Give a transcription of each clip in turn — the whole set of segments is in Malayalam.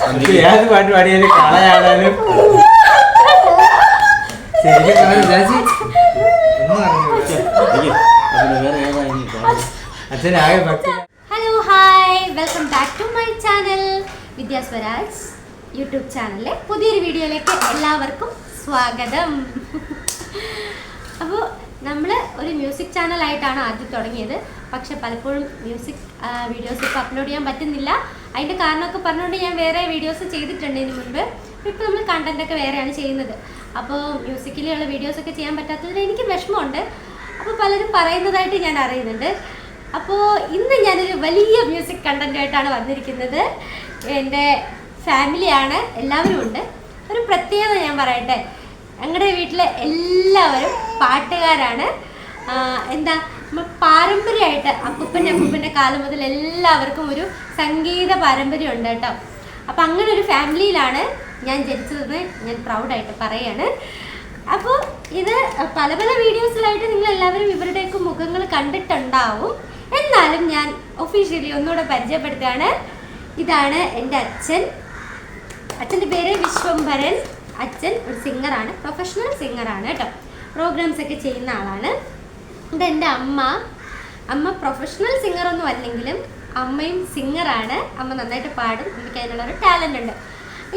ഏത് പാട്ട് പാടിയാലും കളയാടാനും ശരിക്കും പറഞ്ഞു ചാച്ചി ഒന്നും അറിഞ്ഞൂടാ. അച്ഛനാകെ ഭക്തി. Hello hi welcome back to my channel Vidya Swaraj YouTube ചാനലിലെ പുതിയൊരു വീഡിയോയിലേക്ക് എല്ലാവർക്കും സ്വാഗതം. അപ്പോൾ നമ്മൾ ഒരു മ്യൂസിക് ചാനലായിട്ടാണ് ആദ്യം തുടങ്ങിയത്. പക്ഷെ പലപ്പോഴും മ്യൂസിക് വീഡിയോസ് ഇപ്പോൾ അപ്ലോഡ് ചെയ്യാൻ പറ്റുന്നില്ല. അതിന്റെ കാരണമൊക്കെ പറഞ്ഞുകൊണ്ട് ഞാൻ വേറെ വീഡിയോസ് ചെയ്തിട്ടുണ്ട് ഇതിന് മുൻപ്. ഇപ്പോൾ നമ്മൾ കണ്ടന്റൊക്കെ വേറെയാണ് ചെയ്യുന്നത്. അപ്പോൾ മ്യൂസിക്കിലുള്ള വീഡിയോസൊക്കെ ചെയ്യാൻ പറ്റാത്തതിൽ എനിക്ക് വിഷമമുണ്ട്. അപ്പോൾ പലരും പറയുന്നതായിട്ട് ഞാൻ അറിയുന്നുണ്ട്. അപ്പോൾ ഇന്ന് ഞാനൊരു വലിയ മ്യൂസിക് കണ്ടന്റായിട്ടാണ് വന്നിരിക്കുന്നത്. എന്റെ ഫാമിലിയാണ് എല്ലാവരും ഉണ്ട്. ഒരു പ്രത്യേകത ഞാൻ പറയട്ടെ. ഞങ്ങളുടെ വീട്ടിലെ എല്ലാവരും പാട്ടുകാരാണ്. എന്താ പാരമ്പര്യമായിട്ട് അപ്പൂപ്പന്റെ അപ്പൂപ്പന്റെ കാലം മുതൽ എല്ലാവർക്കും ഒരു സംഗീത പാരമ്പര്യം ഉണ്ട് കേട്ടോ. അപ്പം അങ്ങനെ ഒരു ഫാമിലിയിലാണ് ഞാൻ ജനിച്ചതെന്ന് ഞാൻ പ്രൗഡായിട്ട് പറയാണ്. അപ്പോൾ ഇത് പല പല വീഡിയോസിലായിട്ട് നിങ്ങൾ എല്ലാവരും ഇവരുടെയൊക്കെ മുഖങ്ങൾ കണ്ടിട്ടുണ്ടാവും. എന്നാലും ഞാൻ ഒഫീഷ്യലി ഒന്നുകൂടെ പരിചയപ്പെടുത്തുകയാണ്. ഇതാണ് എന്റെ അച്ഛൻ. അച്ഛന്റെ പേര് വിശ്വംഭരൻ. അച്ഛൻ ഒരു സിംഗറാണ് പ്രൊഫഷണൽ സിംഗറാണ് കേട്ടോ. പ്രോഗ്രാംസ് ഒക്കെ ചെയ്യുന്ന ആളാണ്. ഇതെന്റെ അമ്മ. അമ്മ പ്രൊഫഷണൽ സിംഗറൊന്നും അല്ലെങ്കിലും അമ്മയും സിംഗറാണ് അമ്മ നന്നായിട്ട് പാടും അമ്മയ്ക്ക് അതിനുള്ള ഒരു ടാലന്റ് ഉണ്ട്.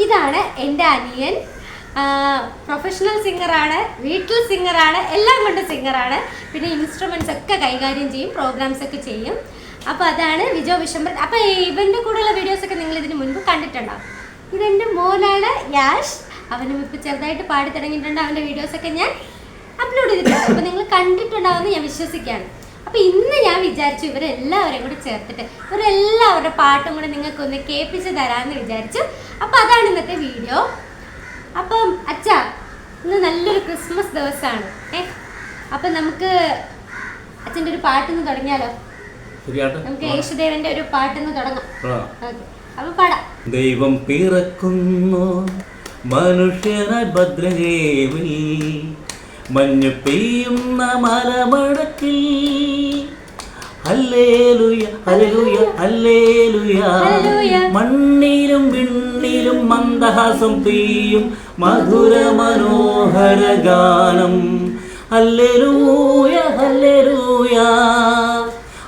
ഇതാണ് എന്റെ അനിയൻ. പ്രൊഫഷണൽ സിംഗറാണ് വീട്ടിൽ സിംഗറാണ് എല്ലാം കൊണ്ട് സിംഗറാണ് പിന്നെ ഇൻസ്ട്രുമെൻസ് ഒക്കെ കൈകാര്യം ചെയ്യും പ്രോഗ്രാംസ് ഒക്കെ ചെയ്യും. അപ്പോൾ അതാണ് വിജോ വിശംബർ. അപ്പോൾ ഇവന്റെ കൂടെയുള്ള വീഡിയോസ് ഒക്കെ നിങ്ങൾ ഇതിന് മുൻപ് കണ്ടിട്ടുണ്ടാവും. ഇതെന്റെ മോനാണ് യാഷ്. അവനും ഇപ്പോൾ ചെറുതായിട്ട് പാടി തുടങ്ങിയിട്ടുണ്ട്. അവന്റെ വീഡിയോസൊക്കെ ഞാൻ അപ്ലോഡ് ചെയ്തിട്ടുണ്ട്. അപ്പോൾ നിങ്ങൾ കണ്ടിട്ടുണ്ടാവുമെന്ന് ഞാൻ വിശ്വസിക്കുകയാണ്. അപ്പോൾ ഇന്ന് ഞാൻ വിചാരിച്ചു ഇവരെല്ലാവരെയും കൂടെ ചേർത്തിട്ട് ഇവരെല്ലാവരുടെ പാട്ടും കൂടെ നിങ്ങൾക്കൊന്ന് കേൾപ്പിച്ച് തരാമെന്ന് വിചാരിച്ചു. അപ്പോൾ അതാണ് ഇന്നത്തെ വീഡിയോ അപ്പം അച്ഛാ ഇന്ന് നല്ലൊരു ക്രിസ്മസ് ദിവസമാണ്. ഏ? അപ്പം നമുക്ക് അച്ഛന്റെ ഒരു പാട്ടിന്ന് തുടങ്ങിയാലോ? നമുക്ക് യേശുദേവന്റെ ഒരു പാട്ടിന്ന് തുടങ്ങാം. അപ്പൊ പാടാം. ദൈവം പിറക്കുന്നു. മനുഷ്യനായി ഭദ്രജേവിൽ മഞ്ഞു പെയ്യുന്ന മലമടക്കിൽ. Hallelujah hallelujah. ഹല്ലേലൂയ. മണ്ണിലും വിണ്ണിലും മന്ദഹാസം പെയ്യും മധുര മനോഹര ഗാനം. Hallelujah hallelujah.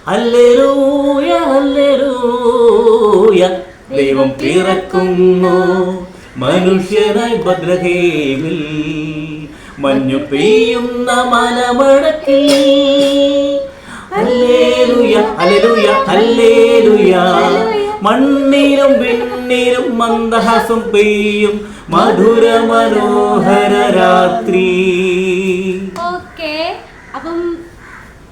Hallelujah hallelujah. ദൈവം പിറക്കുന്നു. മനുഷ്യനായി ഭദ്രഹേവിൽ മഞ്ഞു പെയ്യുന്ന മലമടക്കി. മണ്ണിലും വിണ്ണിലും മന്ദഹാസം പെയ്യും മധുര മനോഹര രാത്രി. ഓക്കെ അപ്പം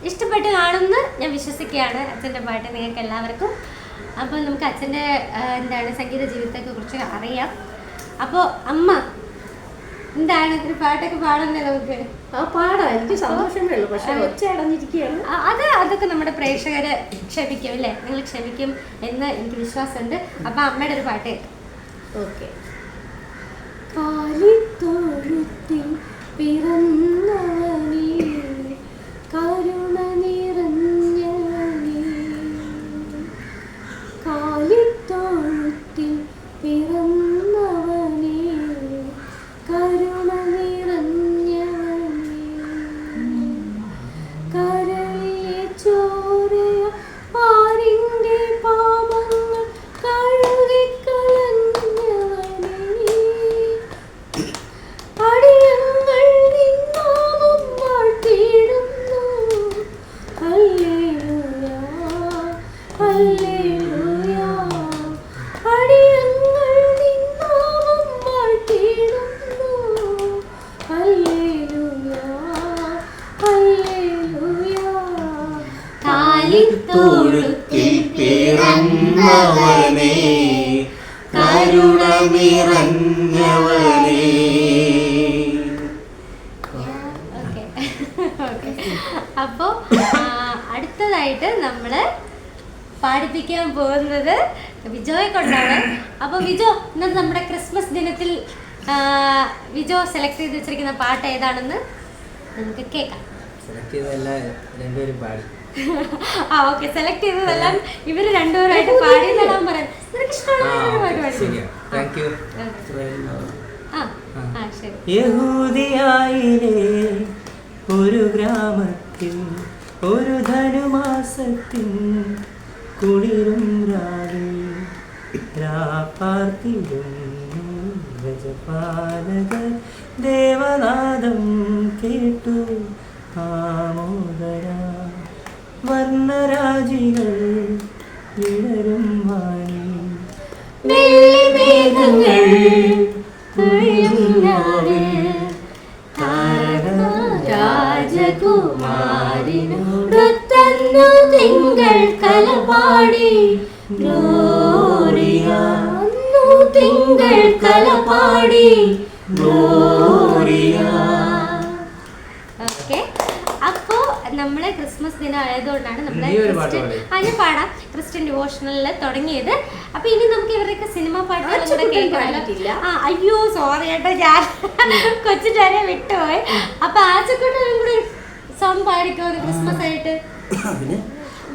ഇഷ്ടപ്പെട്ട് കാണുമെന്ന് ഞാൻ വിശ്വസിക്കുകയാണ് അച്ഛന്റെ പാട്ട് നിങ്ങൾക്ക് എല്ലാവർക്കും അപ്പോൾ നമുക്ക് അച്ഛന്റെ എന്താണ് സംഗീത ജീവിതത്തെ കുറിച്ച് അറിയാം. അപ്പോൾ അമ്മ എന്താണ്? ഒരു പാട്ടൊക്കെ പാടണ്ടേ നമുക്ക്? ആ പാടാ. എനിക്ക് സന്തോഷമേ ഉള്ളൂ. പക്ഷെ ഒച്ച അടഞ്ഞിരിക്കുകയാണ്. അത് അതൊക്കെ നമ്മുടെ പ്രേക്ഷകര് ക്ഷമിക്കും അല്ലേ? നിങ്ങൾ ക്ഷമിക്കും എന്ന് എനിക്ക് വിശ്വാസമുണ്ട്. അപ്പം അമ്മയുടെ ഒരു പാട്ട് കേൾക്കാം. ഓക്കെ. പിറന്ന തൊഴുത്തിൽ പിറന്നവനേ കരുണ നിറഞ്ഞവനെ ഓക്കെ. ഓക്കെ അപ്പോൾ അടുത്തതായിട്ട് നമ്മൾ പാടിപ്പിക്കാൻ പോകുന്നത് വിജോയെ കൊണ്ടാണ്. അപ്പോൾ വിജോ ഇന്ന് നമ്മുടെ ക്രിസ്മസ് ദിനത്തിൽ വിജോ സെലക്ട് ചെയ്ത് വെച്ചിരിക്കുന്ന പാട്ട് ഏതാണെന്ന് നമുക്ക് കേൾക്കാം. സെലക്ട് ചെയ്തല്ല രണ്ടുപേരും പാടി. ആ ഓക്കെ സെലക്ട് ചെയ്തതെല്ലാം ഇവർ രണ്ടുപേരായിട്ട് പാടിയതെല്ലാം പറയാം നിനക്ക് ഇഷ്ടമുള്ള ഒരു പാടി ഗ്രാമത്തിൽ ഒരു ധനുമാസത്തിൽ കുളിരും രാവിൽ ഗജപാലകർ ദേവനാദം കേട്ടു ആമോദര. വർണരാജികൾ വിടരും വാണി മേഘങ്ങൾ രാജകുമാരിനോടൊത്തന്നു തിങ്കൾ കലപാടി. ഗ്ലോറിയ തിങ്കൾ കലപാടി. ഗ്ലോറിയ ഓക്കെ അപ്പോ ക്രിസ്മസ് ദിനം ആയതുകൊണ്ടാണ് നമ്മൾ നീ ക്രിസ്ത്യൻ- ആ, ഞാൻ പാടാം. ക്രിസ്ത്യൻ ഡിവോഷണലിൽ തുടങ്ങിയത്. അപ്പൊ ഇനി നമുക്ക് ഇവരുടെയൊക്കെ സിനിമ പാട്ടുകൾ കൂടെ ആച്ചക്കുട്ടൻ ആ അയ്യോ സോറി കേട്ടോ ഞാൻ കൊച്ചിട്ടാരെ വിട്ടുപോയി. അപ്പൊ ആച്ചക്കൂട്ടും കൂടി സോങ് പാടിക്കോ ക്രിസ്മസ് ആയിട്ട്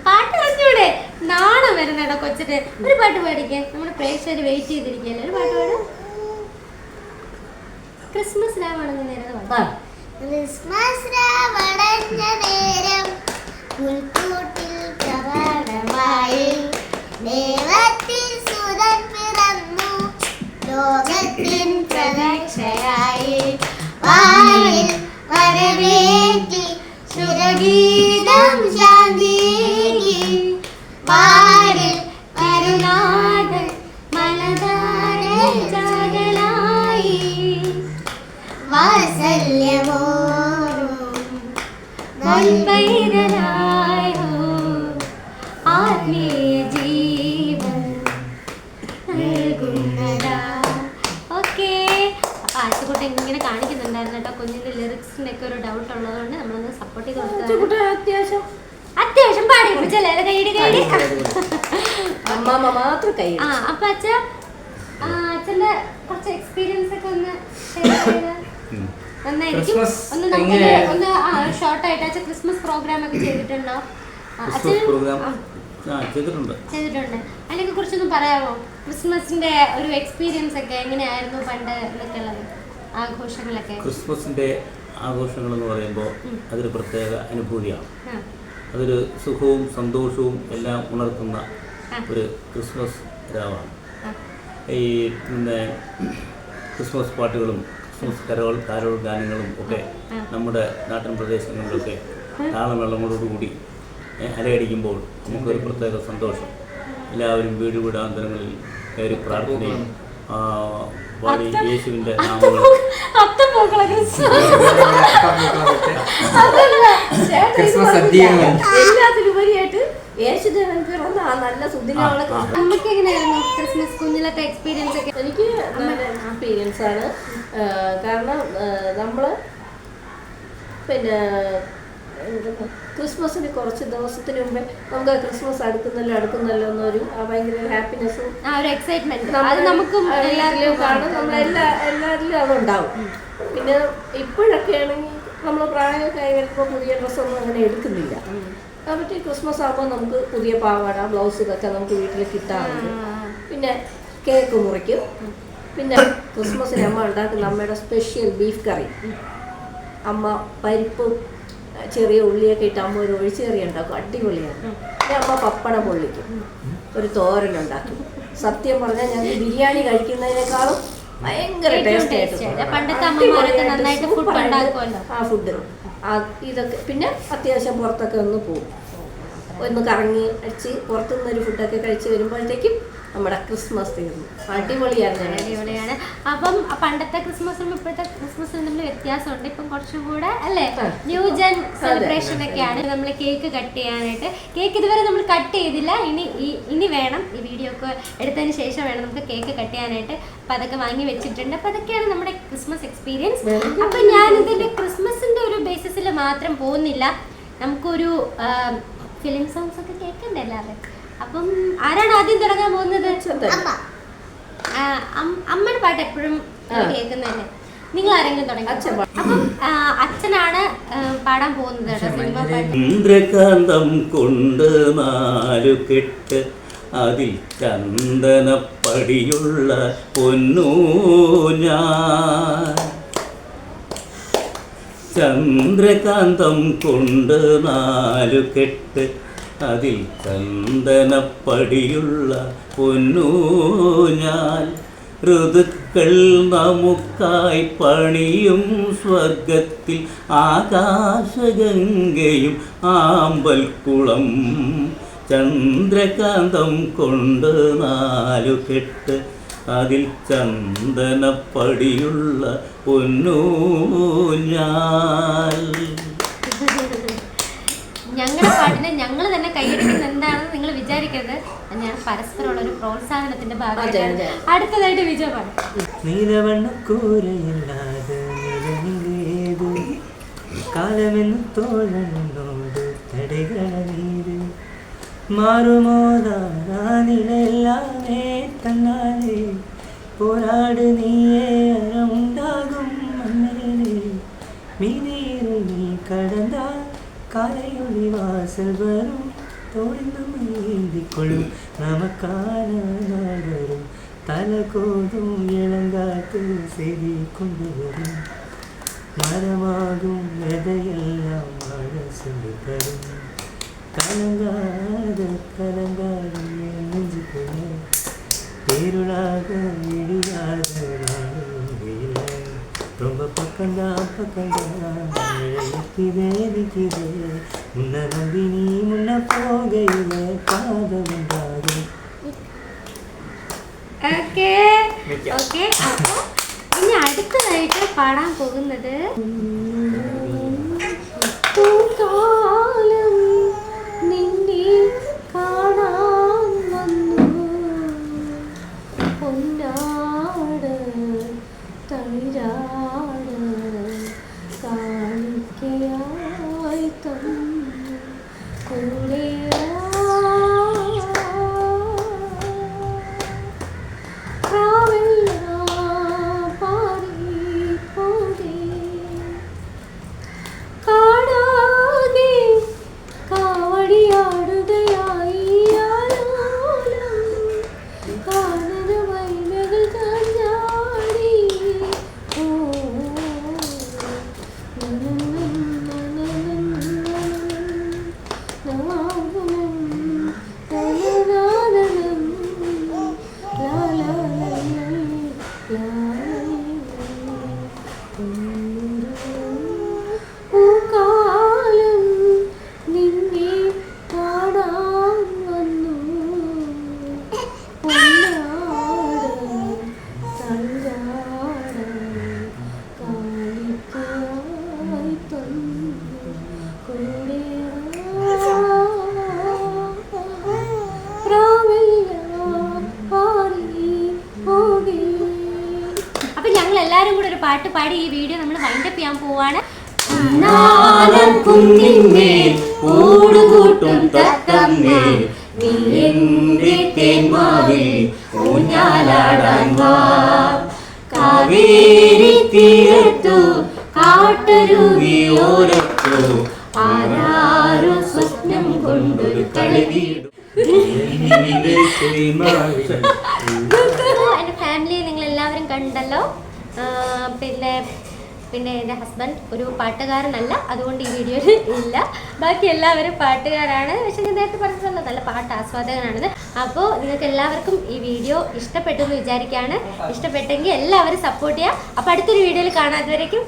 പാട്ട് പറഞ്ഞൂടെ നാണം വരുന്നേടോ കൊച്ചിട്ട് ഒരു പാട്ട് പാടിക്കേ. നമ്മുടെ പ്രേക്ഷകർ വെയിറ്റ് ചെയ്തിരിക്കുകയല്ലേ. ഒരു പാട്ട് പാടാം. ക്രിസ്മസ് രാവാണെന്ന് നേരം ക്രിസ്മസ് രാവണഞ്ഞ നേരം പുൽക്കൂട്ടിൽ പ്രഭാതമായി ദേവത്തിൽ സുതൻ പിറന്നു. ലോകത്തിൻ പ്രതക്ഷയായി വായിൽ വരവേറ്റി ആറ്റുകുട്ടി ഇങ്ങനെ കാണിക്കുന്നുണ്ടായിരുന്നു കേട്ടോ. കുഞ്ഞിന്റെ ലിറിക്സിന്റെ ഒക്കെ ഒരു ഡൗട്ട് ഉള്ളതുകൊണ്ട് നമ്മളൊന്ന് സപ്പോർട്ട് ചെയ്ത് കൊടുക്കാം ആച്ചക്കുട്ടൻ അത്യാവശ്യം. അത്യാവശ്യം പാടി പിടിച്ചല്ലേ കൈയുടെ കൈഡി അമ്മാമ്മ മാത്രം കൈ ആ അപ്പൊ അച്ഛ അച്ഛന്റെ കുറച്ച് എക്സ്പീരിയൻസ് ഒക്കെ ഒന്ന് share ചെയ്ത്. നന്നായിരിക്കും. ക്രിസ്മസ് ഒന്ന് നമുക്ക് ഒന്ന് ഷോർട്ട് ആയിട്ട് അച്ഛൻ ക്രിസ്മസ് പ്രോഗ്രാം ഒക്കെ ചെയ്തിട്ടുണ്ടോ? അച്ഛൻ ചെയ്തിട്ടുണ്ട്. അതിനെ കുറിച്ചൊന്നും പറയാമോ? ക്രിസ്മസിന്റെ ഒരു എക്സ്പീരിയൻസ് ഒക്കെ എങ്ങനെയായിരുന്നു പണ്ട് ആഘോഷങ്ങളൊക്കെ? ക്രിസ്മസിന്റെ ആഘോഷങ്ങൾ എന്ന് പറയുമ്പോൾ അതൊരു പ്രത്യേക അനുഭൂതിയാണ്. അതൊരു സുഖവും സന്തോഷവും എല്ലാം ഉണർത്തുന്ന ഒരു ക്രിസ്മസ് രാവാണ്. ഈ പിന്നെ ക്രിസ്മസ് പാട്ടുകളും ക്രിസ്മസ് കരോൾ കാരോൾ ഗാനങ്ങളും ഒക്കെ നമ്മുടെ നാട്ടിൻ പ്രദേശങ്ങളിലൊക്കെ താളമേളങ്ങളോടുകൂടി ഏ, അലയടിക്കുമ്പോൾ നമുക്കൊരു പ്രത്യേക സന്തോഷം. എല്ലാവരും വീട് വീടാന്തരങ്ങളിൽ കയറി പ്രാർത്ഥനയും പാടി യേശുവിന്റെ നാമങ്ങൾ. എല്ലാത്തിലുപരിയായിട്ട് യേശുദേവൻ പിറന്ന ആ നല്ല സുദിനമാണ്. നമുക്ക് എങ്ങനെയായിരുന്നു ക്രിസ്മസ് കുഞ്ഞിലത്തെ എക്സ്പീരിയൻസ് ഒക്കെ? എനിക്ക് നല്ല എക്സ്പീരിയൻസ് ആണ്. കാരണം നമ്മൾ പിന്നെ ക്രിസ്മസിന് കുറച്ച് ദിവസത്തിന് മുമ്പേ നമുക്ക് ക്രിസ്മസ് അടുക്കുന്നല്ലോ അടുക്കുന്നല്ലോ എന്നൊരു ആ ഭയങ്കര ഹാപ്പിനെസ്സും ആ ഒരു എക്സൈറ്റ്മെന്റ് അത് നമുക്കും എല്ലാവരിലും എല്ലാവർക്കും കാണും നമ്മളെല്ലാ എല്ലാവരിലും അതുണ്ടാവും പിന്നെ ഇപ്പോഴൊക്കെ ആണെങ്കിൽ നമ്മൾ പ്രായമൊക്കെ ആയി വരുമ്പോൾ പുതിയ ഡ്രസ്സൊന്നും അങ്ങനെ എടുക്കുന്നില്ല కాబట్టి ക്രിസ്മസ് ആകുമ്പോൾ നമുക്ക് പുതിയ പാവാട ബ്ലൗസ് ഇതൊക്കെ നമുക്ക് വീട്ടിൽ കിട്ടാറുണ്ട് പിന്നെ കേക്ക് മുറിക്കും പിന്നെ ക്രിസ്മസിന് അമ്മ ഉണ്ടാക്കുന്ന അമ്മയുടെ സ്പെഷ്യൽ ബീഫ് കറി അമ്മ പരിപ്പും അഹ് ചെറിയ ഉള്ളിയൊക്കെ ഇട്ട് അമ്മ ഒരു ഒഴിച്ചേറി ഉണ്ടാക്കും അടിപൊളിയാണ്. പിന്നെ അമ്മ പപ്പടം പൊള്ളിക്കും. ഒരു തോരൻ ഉണ്ടാക്കും. സത്യം പറഞ്ഞാൽ ഞങ്ങൾക്ക് ബിരിയാണി കഴിക്കുന്നതിനേക്കാളും ഭയങ്കര ടേസ്റ്റ് ആയിട്ട്. ആ ഫുഡ് ഇതൊക്കെ പിന്നെ അത്യാവശ്യം പുറത്തൊക്കെ ഒന്ന് പോകും. ഒന്ന് കറങ്ങി അടിച്ച് പുറത്തുനിന്ന് ഒരു ഫുഡൊക്കെ കഴിച്ച് വരുമ്പോഴത്തേക്കും നമ്മുടെ ക്രിസ്മസ് തീർന്നു അടിപൊളിയാണ് അടിപൊളിയാണ്. അപ്പം പണ്ടത്തെ ക്രിസ്മസും ഇപ്പോഴത്തെ ക്രിസ്മസും തമ്മിൽ വ്യത്യാസമുണ്ട്. ഇപ്പം കുറച്ചും കൂടെ അല്ലേ? ന്യൂ ജൻ സെലിബ്രേഷൻ ഒക്കെയാണ്. നമ്മൾ കേക്ക് കട്ട് ചെയ്യാനായിട്ട്. കേക്ക് ഇതുവരെ നമ്മൾ കട്ട് ചെയ്തില്ല. ഇനി ഇനി വേണം. ഈ വീഡിയോ ഒക്കെ എടുത്തതിന് ശേഷം വേണം നമുക്ക് കേക്ക് കട്ട് ചെയ്യാനായിട്ട്. അപ്പം അതൊക്കെ വാങ്ങി വെച്ചിട്ടുണ്ട്. അപ്പം അതൊക്കെയാണ് നമ്മുടെ ക്രിസ്മസ് എക്സ്പീരിയൻസ് അപ്പം ഞാനിതിന്റെ ക്രിസ്മസിന്റെ ഒരു ബേസിസിൽ മാത്രം പോകുന്നില്ല. നമുക്കൊരു ഫിലിം സോങ്സ് ഒക്കെ കേൾക്കണ്ടേ എല്ലാവരും അപ്പം ആരാണ് ആദ്യം തുടങ്ങാൻ പോകുന്നത്? അമ്മയുടെ പാട്ട് എപ്പോഴും. കേൾക്കുന്നതല്ലേ? നിങ്ങൾ ആരെങ്കിലും തുടങ്ങി അപ്പം അച്ഛനാണ് പാടാൻ പോകുന്നത് സിനിമ പാട്ട്. ഇന്ദ്രകാന്തം കൊണ്ട് നാലു കെട്ട് അതിൽ ചന്ദനപ്പടിയുള്ള പൊന്നൂ ഞാൻ ചന്ദ്രകാന്തം കൊണ്ട് നാലു കെട്ട് അതിൽ ചന്ദനപ്പടിയുള്ള പൊന്നൂഞ്ഞാൽ ഋതുക്കൾ നമുക്കായി പണിയും സ്വർഗത്തിൽ ആകാശഗംഗയും ആമ്പൽക്കുളം. ചന്ദ്രകാന്തം കൊണ്ട് നാലു കെട്ട് അതിൽ ചന്ദനപ്പടിയുള്ള പൊന്നൂഞ്ഞാൽ. ഞങ്ങളുടെ പാട്ടിനെ ഞങ്ങൾ തന്നെ കൈയടിക്കുന്നത് എന്താണെന്ന് നിങ്ങൾ വിചാരിക്കരുത്. ഞാൻ പരസ്പരമുള്ള ഒരു പ്രോത്സാഹനത്തിന്റെ ഭാഗമായിട്ടാണ്. അടുത്തതായിട്ട് വിജയ പാടും. നീലവണ്ണക്കൂരയില്ലാതെ കാലമെന്ന് തോഴനോട് തടകളീത് மாறுமோதானில் எல்லாமே தன்னாலே. போராடு நீயே அறமுண்டாகும் மன்னரே மீதியில் நீ கடந்தால் காலையொளி வாசல் வரும். தோழ்ந்தும் ஏந்திக் கொள்ளும் நமக்கான நாள் வரும் தலகோதும் இளங்காத்து செய்தி கொண்டு வரும். மரமாகும் எதையெல்லாம் வாழ சொல்லி தரும்? கலங்காத கலங்காத என் நெஞ்சுக்குள்ள இருளாக இடியாத நாளும் இல்லை ரொம்ப பக்கம்தான் பக்கம்தான் நிற்கிறே நிற்கிறே முன்ன நம்பி நீ முன்ன போகையில காதல் உண்டாகும் ഓക്കെ ഓക്കെ അപ്പൊ ഇനി അടുത്തതായിട്ട് പാടാൻ പോകുന്നത് good. പാട്ട് പാടി ഈ വീഡിയോ നമ്മൾ വൈൻഡപ്പ് ചെയ്യാൻ പോവാണ്. നാലം കുന്നിന്മേൽ കൂടുകൂട്ടും തത്തമ്മേ. നീ എന്റെ തേന്മാവിൽ ഊഞ്ഞാലാടാൻ വാ. കാവേരി തീരത്തു കാട്ടരുവിയോരത്തു ആരാരും സ്വപ്നം കൊണ്ടൊരു ഫാമിലി നിങ്ങൾ എല്ലാവരും കണ്ടല്ലോ. പിന്നെ പിന്നെ എന്റെ ഹസ്ബൻഡ് ഒരു പാട്ടുകാരനല്ല. അതുകൊണ്ട് ഈ വീഡിയോയിൽ ഇല്ല. ബാക്കി എല്ലാവരും പാട്ടുകാരാണ്. പക്ഷെ ഞാൻ നേരത്തെ പറഞ്ഞല്ലോ നല്ല പാട്ട് ആസ്വാദകനാണെന്ന് അപ്പോൾ നിങ്ങൾക്ക് എല്ലാവർക്കും ഈ വീഡിയോ ഇഷ്ടപ്പെട്ടു എന്ന് വിചാരിക്കുകയാണ് ഇഷ്ടപ്പെട്ടെങ്കിൽ എല്ലാവരും സപ്പോർട്ട് ചെയ്യുക അപ്പോൾ അടുത്തൊരു വീഡിയോയിൽ കാണാത്തവരേക്കും